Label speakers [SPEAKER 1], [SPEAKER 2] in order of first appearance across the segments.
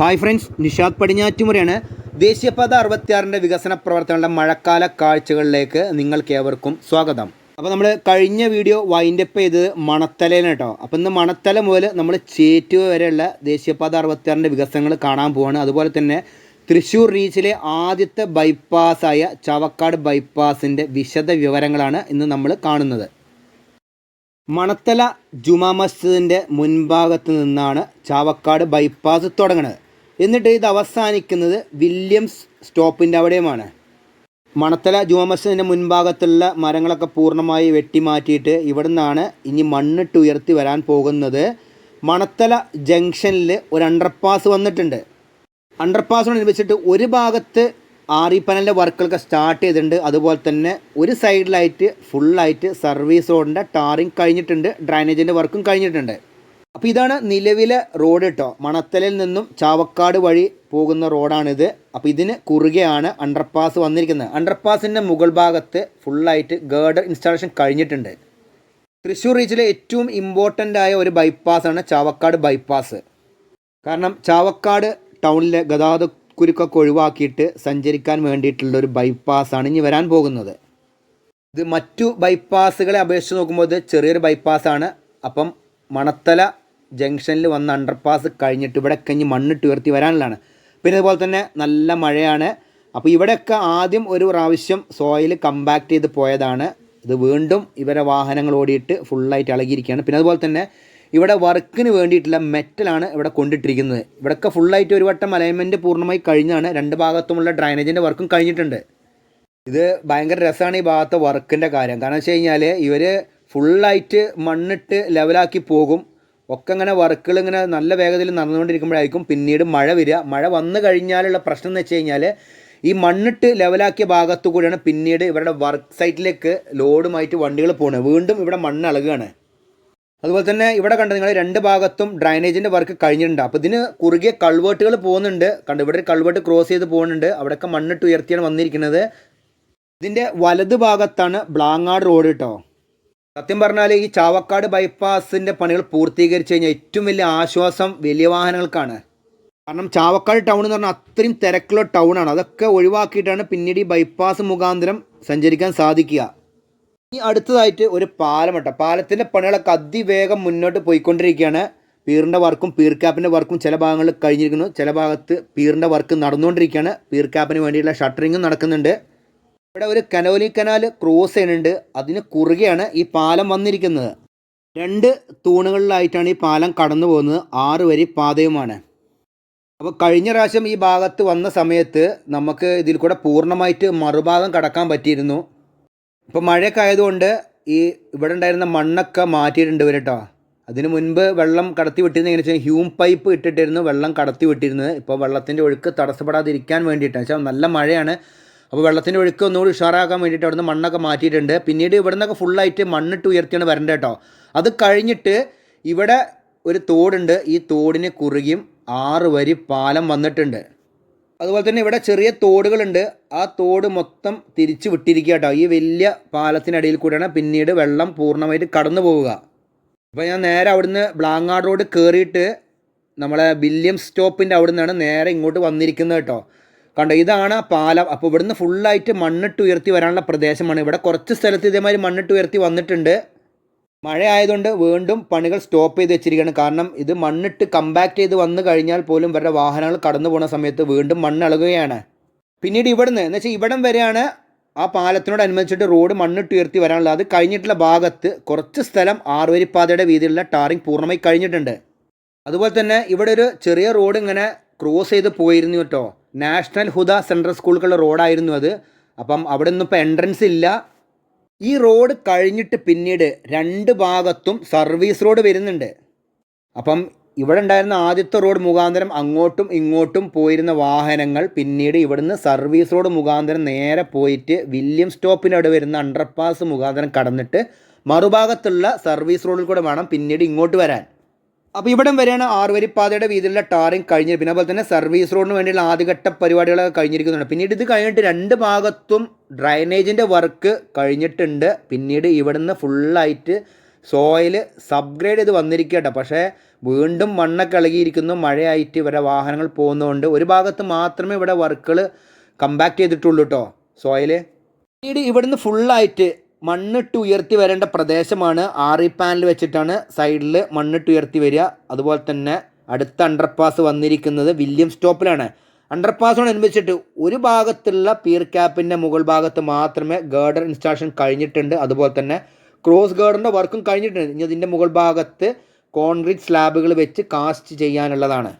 [SPEAKER 1] Hi friends Nishad പടിഞ്ഞാറ്റുമുറയാണ് ദേശീയപാത അറുപത്തിയാറിന്റെ വികസന പ്രവർത്തനങ്ങളുടെ മഴക്കാല കാഴ്ചകളിലേക്ക് നിങ്ങൾക്ക് ഏവർക്കും സ്വാഗതം. അപ്പോൾ നമ്മൾ കഴിഞ്ഞ വീഡിയോ വൈൻഡപ്പ് ചെയ്തത് മണത്തലയിലാണ് കേട്ടോ. അപ്പോൾ ഇന്ന് മണത്തല മുതൽ നമ്മൾ ചേറ്റുവ വരെയുള്ള ദേശീയപാത അറുപത്തിയാറിന്റെ വികസനങ്ങൾ കാണാൻ പോവാണ്. അതുപോലെ തന്നെ തൃശ്ശൂർ റീച്ചിലെ ആദ്യത്തെ ബൈപ്പാസായ ചവക്കാട് ബൈപ്പാസിന്റെ വിശദ വിവരങ്ങളാണ് ഇന്ന് നമ്മൾ കാണുന്നത്. മണത്തല ജുമാ മസ്ജിദിന്റെ മുൻഭാഗത്ത് നിന്നാണ് ചാവക്കാട് ബൈപ്പാസ് തുടങ്ങുന്നത് എന്നിട്ട് ഇത് അവസാനിക്കുന്നത് വില്യംസ് സ്റ്റോപ്പിന്റെ അവിടെയുമാണ്. മണത്തല ജുമാ മുൻഭാഗത്തുള്ള മരങ്ങളൊക്കെ പൂർണമായി വെട്ടിമാറ്റിയിട്ട് ഇവിടെ നിന്നാണ് ഇനി മണ്ണിട്ട് ഉയർത്തി വരാൻ പോകുന്നത്. മണത്തല ജംഗ്ഷനിൽ ഒരു അണ്ടർപാസ് വന്നിട്ടുണ്ട്. അണ്ടർപാസിനോടനുബന്ധിച്ചിട്ട് ഒരു ഭാഗത്ത് ആർ ഇ പനലിന്റെ വർക്കുകളൊക്കെ സ്റ്റാർട്ട് ചെയ്തിട്ടുണ്ട്. അതുപോലെ തന്നെ ഒരു സൈഡിലായിട്ട് ഫുള്ളായിട്ട് സർവീസ് റോഡിന്റെ ടാറിങ് കഴിഞ്ഞിട്ടുണ്ട്. ഡ്രൈനേജിന്റെ വർക്കും കഴിഞ്ഞിട്ടുണ്ട്. അപ്പോൾ ഇതാണ് നിലവിലെ റോഡ് കേട്ടോ മണത്തലിൽ നിന്നും ചാവക്കാട് വഴി പോകുന്ന റോഡാണിത്. അപ്പോൾ ഇതിന് കുറുകെയാണ് അണ്ടർപാസ് വന്നിരിക്കുന്നത്. അണ്ടർപാസിന്റെ മുകൾ ഭാഗത്ത് ഫുള്ളായിട്ട് ഗേർഡർ ഇൻസ്റ്റാളേഷൻ കഴിഞ്ഞിട്ടുണ്ട്. തൃശ്ശൂർ റീച്ചിലെ ഏറ്റവും ഇമ്പോർട്ടന്റ് ആയ ഒരു ബൈപ്പാസാണ് ചാവക്കാട് ബൈപ്പാസ് കാരണം ചാവക്കാട് ടൗണിലെ ഗതാഗത കുരുക്കൊക്കെ ഒഴിവാക്കിയിട്ട് സഞ്ചരിക്കാൻ വേണ്ടിയിട്ടുള്ള ഒരു ബൈപ്പാസാണ് ഇനി വരാൻ പോകുന്നത്. ഇത് മറ്റു ബൈപ്പാസുകളെ അപേക്ഷിച്ച് നോക്കുമ്പോൾ ഇത് ചെറിയൊരു ബൈപ്പാസാണ് അപ്പം മണത്തല ജംഗ്ഷനിൽ വന്ന അണ്ടർപാസ് കഴിഞ്ഞിട്ട് ഇവിടെ ഇനി മണ്ണിട്ട് ഉയർത്തി വരാനുള്ളതാണ്. പിന്നെ അതുപോലെ തന്നെ നല്ല മഴയാണ്. അപ്പോൾ ഇവിടെയൊക്കെ ആദ്യം ഒരു പ്രാവശ്യം സോയിൽ കമ്പാക്ട് ചെയ്ത് പോയതാണ്. ഇത് വീണ്ടും ഇവരെ വാഹനങ്ങൾ ഓടിയിട്ട് ഫുള്ളായിട്ട് ഇളകിയിരിക്കുകയാണ്. പിന്നെ അതുപോലെ തന്നെ ഇവിടെ വർക്കിന് വേണ്ടിയിട്ടുള്ള മെറ്റലാണ് ഇവിടെ കൊണ്ടിട്ടിരിക്കുന്നത്. ഇവിടെയൊക്കെ ഫുള്ളായിട്ട് ഒരു വട്ടം അലൈൻമെന്റ് പൂർണമായി കഴിഞ്ഞാണ് രണ്ട് ഭാഗത്തുമുള്ള ഡ്രൈനേജിന്റെ വർക്കും കഴിഞ്ഞിട്ടുണ്ട്. ഇത് ഭയങ്കര രസമാണ് ഈ ഭാഗത്തെ വർക്കിന്റെ കാര്യം. കാരണം വെച്ച് കഴിഞ്ഞാൽ ഇവർ ഫുള്ളായിട്ട് മണ്ണിട്ട് ലെവലാക്കി പോകും. ഒക്കെ ഇങ്ങനെ വർക്കുകൾ ഇങ്ങനെ നല്ല വേഗതയിൽ നടന്നുകൊണ്ടിരിക്കുമ്പോഴായിരിക്കും പിന്നീട് മഴ വരിക. മഴ വന്നു കഴിഞ്ഞാലുള്ള പ്രശ്നം എന്ന് വെച്ച് കഴിഞ്ഞാൽ ഈ മണ്ണിട്ട് ലെവലാക്കിയ ഭാഗത്തു കൂടിയാണ് പിന്നീട് ഇവരുടെ വർക്ക് സൈറ്റിലേക്ക് ലോഡുമായിട്ട് വണ്ടികൾ പോകുന്നത് വീണ്ടും ഇവിടെ മണ്ണ് ഇളകുകയാണ് അതുപോലെ തന്നെ ഇവിടെ കണ്ട നിങ്ങൾ രണ്ട് ഭാഗത്തും ഡ്രൈനേജിന്റെ വർക്ക് കഴിഞ്ഞിട്ടുണ്ട്. അപ്പോൾ ഇതിന് കുറുകിയ കൾവേർട്ടുകൾ പോകുന്നുണ്ട്. കണ്ട് ഇവിടെ ഒരു കൾവേർട്ട് ക്രോസ് ചെയ്ത് പോകുന്നുണ്ട്. അവിടെയൊക്കെ മണ്ണിട്ട് ഉയർത്തിയാണ് വന്നിരിക്കുന്നത്. ഇതിന്റെ വലത് ഭാഗത്താണ് ബ്ലാങ്ങാട് റോഡ് കേട്ടോ. സത്യം പറഞ്ഞാൽ ഈ ചാവക്കാട് ബൈപ്പാസിന്റെ പണികൾ പൂർത്തീകരിച്ച് കഴിഞ്ഞാൽ ഏറ്റവും വലിയ ആശ്വാസം വലിയ വാഹനങ്ങൾക്കാണ്. കാരണം ചാവക്കാട് ടൗൺ എന്ന് പറഞ്ഞാൽ അത്രയും തിരക്കുള്ള ടൗണാണ് അതൊക്കെ ഒഴിവാക്കിയിട്ടാണ് പിന്നീട് ഈ ബൈപ്പാസ് മുഖാന്തരം സഞ്ചരിക്കാൻ സാധിക്കുക. ഇനി അടുത്തതായിട്ട് ഒരു പാലം കേട്ടോ. പാലത്തിന്റെ പണികളൊക്കെ അതിവേഗം മുന്നോട്ട് പോയിക്കൊണ്ടിരിക്കുകയാണ്. പീറിന്റെ വർക്കും പീർ ക്യാപ്പിന്റെ വർക്കും ചില ഭാഗങ്ങളിൽ കഴിഞ്ഞിരിക്കുന്നു. ചില ഭാഗത്ത് പീറിന്റെ വർക്ക് നടന്നുകൊണ്ടിരിക്കുകയാണ്. പീർ ക്യാപ്പിന് വേണ്ടിയുള്ള ഷട്ടറിങ്ങും നടക്കുന്നുണ്ട്. ഇവിടെ ഒരു കനോലി കനാൽ ക്രോസ് ചെയ്യുന്നുണ്ട്. അതിന് കുറുകെയാണ് ഈ പാലം വന്നിരിക്കുന്നത്. രണ്ട് തൂണുകളിലായിട്ടാണ് ഈ പാലം കടന്നു പോകുന്നത്. ആറ് വരി പാതയുമാണ്. അപ്പോൾ കഴിഞ്ഞ പ്രാവശ്യം ഈ ഭാഗത്ത് വന്ന സമയത്ത് നമുക്ക് ഇതിൽ കൂടെ പൂർണമായിട്ട് മറുഭാഗം കടക്കാൻ പറ്റിയിരുന്നു. ഇപ്പോൾ മഴയൊക്കെ ആയതുകൊണ്ട് ഈ ഇവിടെ ഉണ്ടായിരുന്ന മണ്ണൊക്കെ മാറ്റിയിട്ടുണ്ട് ഇവർ അതിന് മുൻപ് വെള്ളം കടത്തി വിട്ടിരുന്നത് എങ്ങനെ വെച്ചാൽ ഹ്യൂം പൈപ്പ് ഇട്ടിട്ടായിരുന്നു വെള്ളം കടത്തി വിട്ടിരുന്നത്. ഇപ്പോൾ വെള്ളത്തിന്റെ ഒഴുക്ക് തടസ്സപ്പെടാതിരിക്കാൻ വേണ്ടിയിട്ടാണ്. വെച്ചാൽ നല്ല മഴയാണ്. അപ്പോൾ വെള്ളത്തിന്റെ ഒഴുക്ക് ഒന്നുകൂടി ഉഷാറാക്കാൻ വേണ്ടിയിട്ട് അവിടുന്ന് മണ്ണൊക്കെ മാറ്റിയിട്ടുണ്ട്. പിന്നീട് ഇവിടെ നിന്നൊക്കെ ഫുള്ളായിട്ട് മണ്ണിട്ട് ഉയർത്തിയാണ് വരേണ്ടത് കേട്ടോ. അത് കഴിഞ്ഞിട്ട് ഇവിടെ ഒരു തോടുണ്ട്. ഈ തോടിന് കുറുകിയും ആറ് വരി പാലം വന്നിട്ടുണ്ട്. അതുപോലെ തന്നെ ഇവിടെ ചെറിയ തോടുകളുണ്ട്. ആ തോട് മൊത്തം തിരിച്ച് വിട്ടിരിക്കുക കേട്ടോ. ഈ വലിയ പാലത്തിനടിയിൽ കൂടെയാണ് പിന്നീട് വെള്ളം പൂർണമായിട്ട് കടന്നു പോവുക. അപ്പോൾ ഞാൻ നേരെ അവിടുന്ന് ബ്ലാങ്ങാട് റോഡ് കയറിയിട്ട് നമ്മളെ വില്യം സ്റ്റോപ്പിന്റെ അവിടെ നിന്നാണ് നേരെ ഇങ്ങോട്ട് വന്നിരിക്കുന്നത് കേട്ടോ. കണ്ടോ ഇതാണ് ആ പാലം. അപ്പോൾ ഇവിടുന്ന് ഫുള്ളായിട്ട് മണ്ണിട്ട് ഉയർത്തി വരാനുള്ള പ്രദേശമാണ്. ഇവിടെ കുറച്ച് സ്ഥലത്ത് ഇതേമാതിരി മണ്ണിട്ട് ഉയർത്തി വന്നിട്ടുണ്ട്. മഴ ആയതുകൊണ്ട് വീണ്ടും പണികൾ സ്റ്റോപ്പ് ചെയ്ത് വെച്ചിരിക്കുകയാണ്. കാരണം ഇത് മണ്ണിട്ട് കമ്പാക്ട് ചെയ്ത് വന്നു കഴിഞ്ഞാൽ പോലും ഇവരുടെ വാഹനങ്ങൾ കടന്നു പോകുന്ന സമയത്ത് വീണ്ടും മണ്ണ് ഇളകുകയാണ് പിന്നീട് ഇവിടുന്ന് എന്ന് വെച്ചാൽ ഇവിടം വരെയാണ് ആ പാലത്തിനോടനുബന്ധിച്ചിട്ട് റോഡ് മണ്ണിട്ട് ഉയർത്തി വരാനുള്ളത്. അത് കഴിഞ്ഞിട്ടുള്ള ഭാഗത്ത് കുറച്ച് സ്ഥലം ആറുവരിപ്പാതയുടെ വീതിയിലുള്ള ടാറിങ് പൂർണമായി കഴിഞ്ഞിട്ടുണ്ട്. അതുപോലെ തന്നെ ഇവിടെ ഒരു ചെറിയ റോഡ് ഇങ്ങനെ ക്രോസ് ചെയ്ത് പോയിരുന്നു കേട്ടോ. നാഷണൽ ഹുദ സെൻട്രൽ സ്കൂളുകളുടെ റോഡായിരുന്നു അത്. അപ്പം അവിടെ നിന്നും ഇപ്പോൾ എൻട്രൻസ് ഇല്ല. ഈ റോഡ് കഴിഞ്ഞിട്ട് പിന്നീട് രണ്ട് ഭാഗത്തും സർവീസ് റോഡ് വരുന്നുണ്ട്. അപ്പം ഇവിടെ ഉണ്ടായിരുന്ന ആദ്യത്തെ റോഡ് മുഖാന്തരം അങ്ങോട്ടും ഇങ്ങോട്ടും പോയിരുന്ന വാഹനങ്ങൾ പിന്നീട് ഇവിടുന്ന് സർവീസ് റോഡ് മുഖാന്തരം നേരെ പോയിട്ട് വില്യം സ്റ്റോപ്പിനവിടെ വരുന്ന അണ്ടർപാസ് മുഖാന്തരം കടന്നിട്ട് മറുഭാഗത്തുള്ള സർവീസ് റോഡിൽ കൂടെ വേണം പിന്നീട് ഇങ്ങോട്ട് വരാൻ. അപ്പോൾ ഇവിടം വരെയാണ് ആറുവരിപ്പാതയുടെ വീതിയിലുള്ള ടാറിങ് കഴിഞ്ഞത് പിന്നെ അതുപോലെ തന്നെ സർവീസ് റോഡിന് വേണ്ടിയുള്ള ആദ്യഘട്ട പരിപാടികളൊക്കെ കഴിഞ്ഞിരിക്കുന്നുണ്ട്. പിന്നീട് ഇത് കഴിഞ്ഞിട്ട് രണ്ട് ഭാഗത്തും ഡ്രൈനേജിന്റെ വർക്ക് കഴിഞ്ഞിട്ടുണ്ട്. പിന്നീട് ഇവിടുന്ന് ഫുള്ളായിട്ട് സോയിൽ സബ്ഗ്രേഡ് ചെയ്ത് വന്നിരിക്കട്ടെ പക്ഷേ വീണ്ടും മണ്ണൊക്കെ ഇളകിയിരിക്കുന്നു. മഴയായിട്ട് ഇവരുടെ വാഹനങ്ങൾ പോകുന്നതുകൊണ്ട് ഒരു ഭാഗത്ത് മാത്രമേ ഇവിടെ വർക്കുകൾ കമ്പാക്ട് ചെയ്തിട്ടുള്ളൂ കേട്ടോ സോയിൽ പിന്നീട് ഇവിടുന്ന് ഫുള്ളായിട്ട് മണ്ണിട്ട് ഉയർത്തി വരേണ്ട പ്രദേശമാണ് ആറി പാനൽ വെച്ചിട്ടാണ് സൈഡിൽ മണ്ണിട്ട് ഉയർത്തി വരിക അതുപോലെ തന്നെ അടുത്ത അണ്ടർപാസ് വന്നിരിക്കുന്നത് വില്യം സ്റ്റോപ്പിലാണ് അണ്ടർപാസിനോടനുബന്ധിച്ചിട്ട് ഒരു ഭാഗത്തുള്ള പീർ ക്യാപ്പിന്റെ മുകൾ ഭാഗത്ത് മാത്രമേ ഗേർഡർ ഇൻസ്റ്റാളേഷൻ കഴിഞ്ഞിട്ടുണ്ട്. അതുപോലെ തന്നെ ക്രോസ് ഗേർഡറിന്റെ വർക്കും കഴിഞ്ഞിട്ടുണ്ട്. ഇനി അതിന്റെ മുകൾ ഭാഗത്ത് കോൺക്രീറ്റ് സ്ലാബുകൾ വെച്ച് കാസ്റ്റ് ചെയ്യാനുള്ളതാണ്.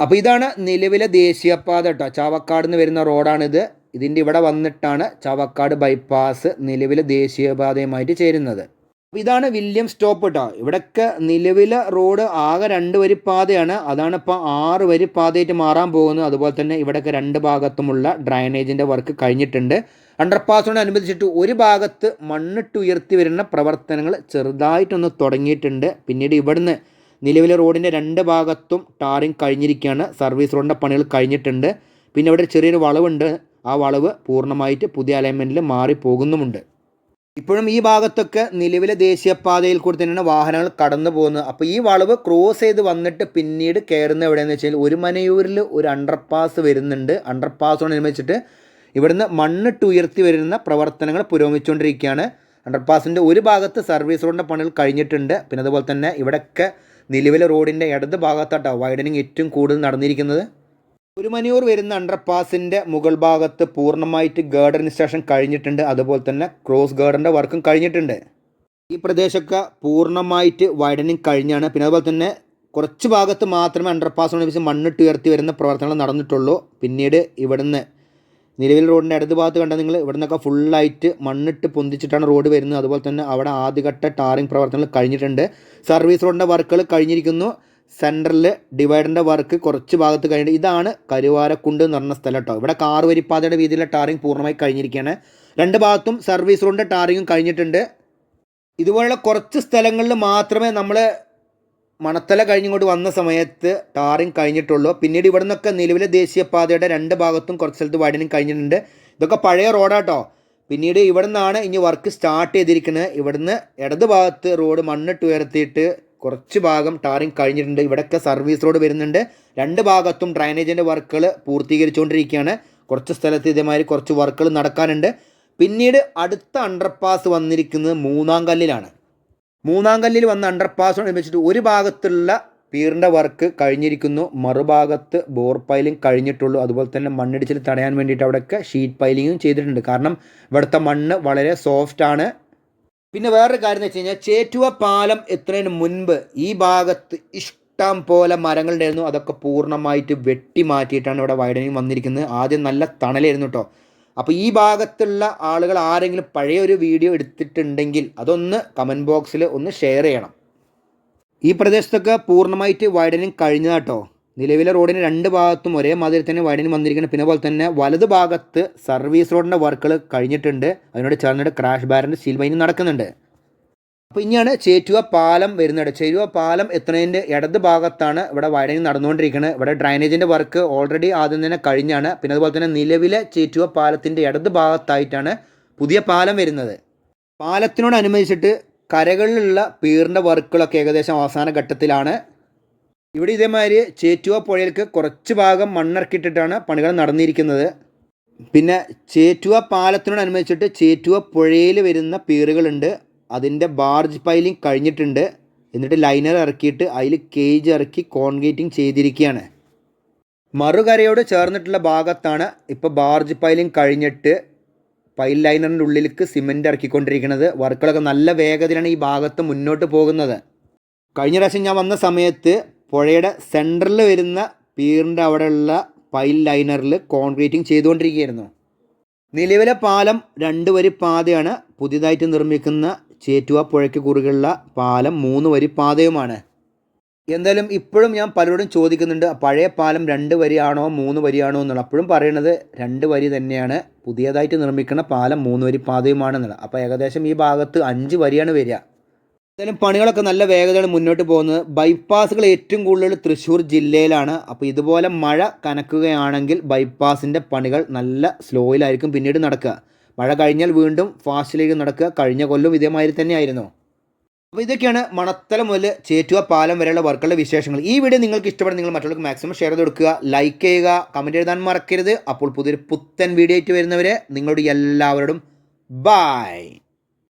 [SPEAKER 1] അപ്പോൾ ഇതാണ് നിലവിലെ ദേശീയപാത കേട്ടോ. ചാവക്കാട് നിന്ന് വരുന്ന റോഡാണിത് ഇതിന്റെ ഇവിടെ വന്നിട്ടാണ് ചാവക്കാട് ബൈപ്പാസ് നിലവിൽ ദേശീയപാതയുമായിട്ട് ചേരുന്നത്. ഇതാണ് വില്യം സ്റ്റോപ്പ് കേട്ടോ ഇവിടെയൊക്കെ നിലവിലെ റോഡ് ആകെ രണ്ട് വരി പാതയാണ്. അതാണ് ഇപ്പോൾ ആറ് വരി പാതയായിട്ട് മാറാൻ പോകുന്നത്. അതുപോലെ തന്നെ ഇവിടെയൊക്കെ രണ്ട് ഭാഗത്തുമുള്ള ഡ്രൈനേജിന്റെ വർക്ക് കഴിഞ്ഞിട്ടുണ്ട്. അണ്ടർപാസിനോടനുബന്ധിച്ചിട്ട് ഒരു ഭാഗത്ത് മണ്ണിട്ട് ഉയർത്തി വരുന്ന പ്രവർത്തനങ്ങൾ ചെറുതായിട്ടൊന്ന് തുടങ്ങിയിട്ടുണ്ട്. പിന്നീട് ഇവിടുന്ന് നിലവിലെ റോഡിന്റെ രണ്ട് ഭാഗത്തും ടാറിങ് കഴിഞ്ഞിരിക്കുകയാണ്. സർവീസ് റോഡിന്റെ പണികൾ കഴിഞ്ഞിട്ടുണ്ട്. പിന്നെ ഇവിടെ ചെറിയൊരു വളവുണ്ട്. ആ വളവ് പൂർണമായിട്ട് പുതിയ അലൈൻമെന്റിൽ മാറിപ്പോകുന്നുമുണ്ട്. ഇപ്പോഴും ഈ ഭാഗത്തൊക്കെ നിലവിലെ ദേശീയപാതയിൽ കൂടി തന്നെയാണ് വാഹനങ്ങൾ കടന്നു പോകുന്നത്. അപ്പോൾ ഈ വളവ് ക്രോസ് ചെയ്ത് വന്നിട്ട് പിന്നീട് കയറുന്ന എവിടെയെന്ന് വെച്ചാൽ ഒരു മനയൂരിൽ ഒരു അണ്ടർപാസ് വരുന്നുണ്ട്. അണ്ടർപാസോടനുബന്ധിച്ചിട്ട് ഇവിടുന്ന് മണ്ണിട്ട് ഉയർത്തി വരുന്ന പ്രവർത്തനങ്ങൾ പുരോഗമിച്ചുകൊണ്ടിരിക്കുകയാണ്. അണ്ടർപാസിന്റെ ഒരു ഭാഗത്ത് സർവീസ് റോഡിന്റെ പണികൾ കഴിഞ്ഞിട്ടുണ്ട്. പിന്നെ അതുപോലെ തന്നെ ഇവിടെയൊക്കെ നിലവിലെ റോഡിന്റെ ഇടത് ഭാഗത്താട്ടോ വൈഡനിങ് ഏറ്റവും കൂടുതൽ നടന്നിരിക്കുന്നത്. ഒരു മണിയൂർ വരുന്ന അണ്ടർപാസിന്റെ മുകൾ ഭാഗത്ത് പൂർണമായിട്ട് ഗാർഡൻ സ്റ്റേഷൻ കഴിഞ്ഞിട്ടുണ്ട്. അതുപോലെ തന്നെ ക്രോസ് ഗേർഡറിന്റെ വർക്കും കഴിഞ്ഞിട്ടുണ്ട്. ഈ പ്രദേശമൊക്കെ പൂർണമായിട്ട് വൈഡനിങ് കഴിഞ്ഞാണ്. പിന്നെ അതുപോലെ തന്നെ കുറച്ച് ഭാഗത്ത് മാത്രമേ അണ്ടർപാസ് ഉപയോഗിച്ച് മണ്ണിട്ട് ഉയർത്തി വരുന്ന പ്രവർത്തനങ്ങൾ നടന്നിട്ടുള്ളൂ. പിന്നീട് ഇവിടുന്ന് നിലവിൽ റോഡിന്റെ ഇടത് ഭാഗത്ത് കണ്ടാൽ നിങ്ങൾ ഇവിടെ നിന്നൊക്കെ ഫുള്ളായിട്ട് മണ്ണിട്ട് പൊന്തിച്ചിട്ടാണ് റോഡ് വരുന്നത്. അതുപോലെ തന്നെ അവിടെ ആദ്യഘട്ട ടാറിങ് പ്രവർത്തനങ്ങൾ കഴിഞ്ഞിട്ടുണ്ട്. സർവീസ് റോഡിന്റെ വർക്കുകൾ കഴിഞ്ഞിരിക്കുന്നു. സെന്ററിൽ ഡിവൈഡറിന്റെ വർക്ക് കുറച്ച് ഭാഗത്ത് കഴിഞ്ഞിട്ട് ഇതാണ് കരുവാരക്കുണ്ട് എന്ന് പറഞ്ഞ സ്ഥലം കേട്ടോ ഇവിടെ കാർ വരിപ്പാതയുടെ വീതിയിലെ ടാറിങ് പൂർണമായി കഴിഞ്ഞിരിക്കുകയാണ്. രണ്ട് ഭാഗത്തും സർവീസ് റോഡിന്റെ ടാറിങ്ങും കഴിഞ്ഞിട്ടുണ്ട്. ഇതുപോലുള്ള കുറച്ച് സ്ഥലങ്ങളിൽ മാത്രമേ നമ്മൾ മണത്തല കഴിഞ്ഞിങ്ങോട്ട് വന്ന സമയത്ത് ടാറിങ് കഴിഞ്ഞിട്ടുള്ളൂ. പിന്നീട് ഇവിടെ നിന്നൊക്കെ നിലവിലെ ദേശീയപാതയുടെ രണ്ട് ഭാഗത്തും കുറച്ച് സ്ഥലത്ത് വൈഡനിങ് കഴിഞ്ഞിട്ടുണ്ട്. ഇതൊക്കെ പഴയ റോഡാട്ടോ പിന്നീട് ഇവിടെ നിന്നാണ് ഇനി വർക്ക് സ്റ്റാർട്ട് ചെയ്തിരിക്കുന്നത്. ഇവിടുന്ന് ഇടത് ഭാഗത്ത് റോഡ് മണ്ണിട്ട് ഉയർത്തിയിട്ട് കുറച്ച് ഭാഗം ടാറിങ് കഴിഞ്ഞിട്ടുണ്ട്. ഇവിടെയൊക്കെ സർവീസ് റോഡ് വരുന്നുണ്ട്. രണ്ട് ഭാഗത്തും ഡ്രൈനേജിന്റെ വർക്കുകൾ പൂർത്തീകരിച്ചുകൊണ്ടിരിക്കുകയാണ്. കുറച്ച് സ്ഥലത്ത് ഇതേമാതിരി കുറച്ച് വർക്കുകൾ നടക്കാനുണ്ട്. പിന്നീട് അടുത്ത അണ്ടർപാസ് വന്നിരിക്കുന്നത് മൂന്നാം കല്ലിലാണ്. മൂന്നാം കല്ലിൽ വന്ന അണ്ടർപാസ് വെച്ചിട്ട് ഒരു ഭാഗത്തുള്ള പീറിന്റെ വർക്ക് കഴിഞ്ഞിരിക്കുന്നു. മറുഭാഗത്ത് ബോർ പൈലിംഗ് കഴിഞ്ഞിട്ടുള്ളൂ. അതുപോലെ തന്നെ മണ്ണിടിച്ചിൽ തടയാൻ വേണ്ടിയിട്ട് അവിടെയൊക്കെ ഷീറ്റ് പൈലിങ്ങും ചെയ്തിട്ടുണ്ട്. കാരണം ഇവിടുത്തെ മണ്ണ് വളരെ സോഫ്റ്റാണ് പിന്നെ വേറൊരു കാര്യം എന്ന് വെച്ച് കഴിഞ്ഞാൽ ചേറ്റുവ പാലം എത്തുന്നതിന് മുൻപ് ഈ ഭാഗത്ത് ഇഷ്ടം പോലെ മരങ്ങളുണ്ടായിരുന്നു. അതൊക്കെ പൂർണമായിട്ട് വെട്ടി മാറ്റിയിട്ടാണ് ഇവിടെ വൈഡനിങ് വന്നിരിക്കുന്നത്. ആദ്യം നല്ല തണലായിരുന്നു കേട്ടോ അപ്പോൾ ഈ ഭാഗത്തുള്ള ആളുകൾ ആരെങ്കിലും പഴയ ഒരു വീഡിയോ എടുത്തിട്ടുണ്ടെങ്കിൽ അതൊന്ന് കമന്റ് ബോക്സിൽ ഒന്ന് ഷെയർ ചെയ്യണം. ഈ പ്രദേശത്തൊക്കെ പൂർണമായിട്ട് വൈഡനിങ് കഴിഞ്ഞതാട്ടോ നിലവിലെ റോഡിന് രണ്ട് ഭാഗത്തും ഒരേ മാതിരി തന്നെ വൈഡിന് വന്നിരിക്കുന്നത് പിന്നെ പോലെ തന്നെ വലത് ഭാഗത്ത് സർവീസ് റോഡിന്റെ വർക്കുകൾ കഴിഞ്ഞിട്ടുണ്ട്. അതിനോട് ചേർന്നിട്ട് ക്രാഷ് ബാരന്റെ സ്റ്റീൽ മൈനിങ് നടക്കുന്നുണ്ട്. അപ്പോൾ ഇനിയാണ് ചേറ്റുവ പാലം വരുന്നത്. ചേറ്റുവ പാലം എത്തുന്നതിന്റെ ഇടത് ഭാഗത്താണ് ഇവിടെ വൈഡനിങ് നടന്നുകൊണ്ടിരിക്കുന്നത്. ഇവിടെ ഡ്രൈനേജിന്റെ വർക്ക് ഓൾറെഡി ആദ്യം തന്നെ കഴിഞ്ഞാണ്. പിന്നെ അതുപോലെ തന്നെ നിലവിലെ ചേറ്റുവ പാലത്തിന്റെ ഇടത് ഭാഗത്തായിട്ടാണ് പുതിയ പാലം വരുന്നത്. പാലത്തിനോടനുബന്ധിച്ചിട്ട് കരകളിലുള്ള പീറിന്റെ വർക്കുകളൊക്കെ ഏകദേശം അവസാന ഘട്ടത്തിലാണ്. ഇവിടെ ഇതേമാതിരി ചേറ്റുവ പുഴയിലേക്ക് കുറച്ച് ഭാഗം മണ്ണിറക്കിയിട്ടിട്ടാണ് പണികൾ നടന്നിരിക്കുന്നത്. പിന്നെ ചേറ്റുവ പാലത്തിനോടനുബന്ധിച്ചിട്ട് ചേറ്റുവ പുഴയിൽ വരുന്ന പീറുകളുണ്ട്. അതിന്റെ ബാർജ് പൈലിംഗ് കഴിഞ്ഞിട്ടുണ്ട്. എന്നിട്ട് ലൈനർ ഇറക്കിയിട്ട് അതിൽ കേജ് ഇറക്കി കോൺക്രീറ്റിംഗ് ചെയ്തിരിക്കുകയാണ്. മറുകരയോട് ചേർന്നിട്ടുള്ള ഭാഗത്താണ് ഇപ്പോൾ ബാർജ് പൈലിംഗ് കഴിഞ്ഞിട്ട് പൈൽ ലൈനറിന്റെ ഉള്ളിലേക്ക് സിമെന്റ് ഇറക്കിക്കൊണ്ടിരിക്കുന്നത്. വർക്കുകളൊക്കെ നല്ല വേഗത്തിലാണ് ഈ ഭാഗത്ത് മുന്നോട്ട് പോകുന്നത്. കഴിഞ്ഞ പ്രാവശ്യം ഞാൻ വന്ന സമയത്ത് പുഴയുടെ സെന്ററിൽ വരുന്ന പീറിന്റെ അവിടെയുള്ള പൈൽ ലൈനറിൽ കോൺക്രീറ്റിംഗ് ചെയ്തുകൊണ്ടിരിക്കുകയായിരുന്നു. നിലവിലെ പാലം രണ്ട് വരി പാതയാണ്. പുതിയതായിട്ട് നിർമ്മിക്കുന്ന ചേറ്റുവ പുഴയ്ക്ക് കുറുകെയുള്ള പാലം മൂന്ന് വരി പാതയുമാണ്. എന്തായാലും ഇപ്പോഴും ഞാൻ പലരോടും ചോദിക്കുന്നുണ്ട് പഴയ പാലം രണ്ട് വരിയാണോ മൂന്ന് വരിയാണോ? എന്നുള്ള. അപ്പോഴും പറയുന്നത് രണ്ട് വരി തന്നെയാണ്. പുതിയതായിട്ട് നിർമ്മിക്കുന്ന പാലം മൂന്ന് വരി പാതയുമാണെന്നുള്ളത് അപ്പോൾ ഏകദേശം ഈ ഭാഗത്ത് അഞ്ച് വരിയാണ് വരിക. എന്തായാലും പണികളൊക്കെ നല്ല വേഗതയിൽ മുന്നോട്ട് പോകുന്നത്. ബൈപ്പാസുകൾ ഏറ്റവും കൂടുതൽ തൃശ്ശൂർ ജില്ലയിലാണ്. അപ്പോൾ ഇതുപോലെ മഴ കനക്കുകയാണെങ്കിൽ ബൈപ്പാസിന്റെ പണികൾ നല്ല സ്ലോയിലായിരിക്കും പിന്നീട് നടക്കുക. മഴ കഴിഞ്ഞാൽ വീണ്ടും ഫാസ്റ്റിലേക്ക് നടക്കുക. കഴിഞ്ഞ കൊല്ലം ഇതേമാതിരി തന്നെയായിരുന്നു. അപ്പോൾ ഇതൊക്കെയാണ് മണത്തല മുതൽ ചേറ്റുവ പാലം വരെയുള്ള വർക്കുകളുടെ വിശേഷങ്ങൾ. ഈ വീഡിയോ നിങ്ങൾക്ക് ഇഷ്ടപ്പെടുന്ന നിങ്ങൾ മറ്റുള്ളവർക്ക് മാക്സിമം ഷെയർ ചെയ്ത് കൊടുക്കുക. ലൈക്ക് ചെയ്യുക. കമന്റ് എഴുതാൻ മറക്കരുത്. അപ്പോൾ പുതിയൊരു പുത്തൻ വീഡിയോ ആയിട്ട് വരുന്നവരെ നിങ്ങളുടെ എല്ലാവരോടും ബായ്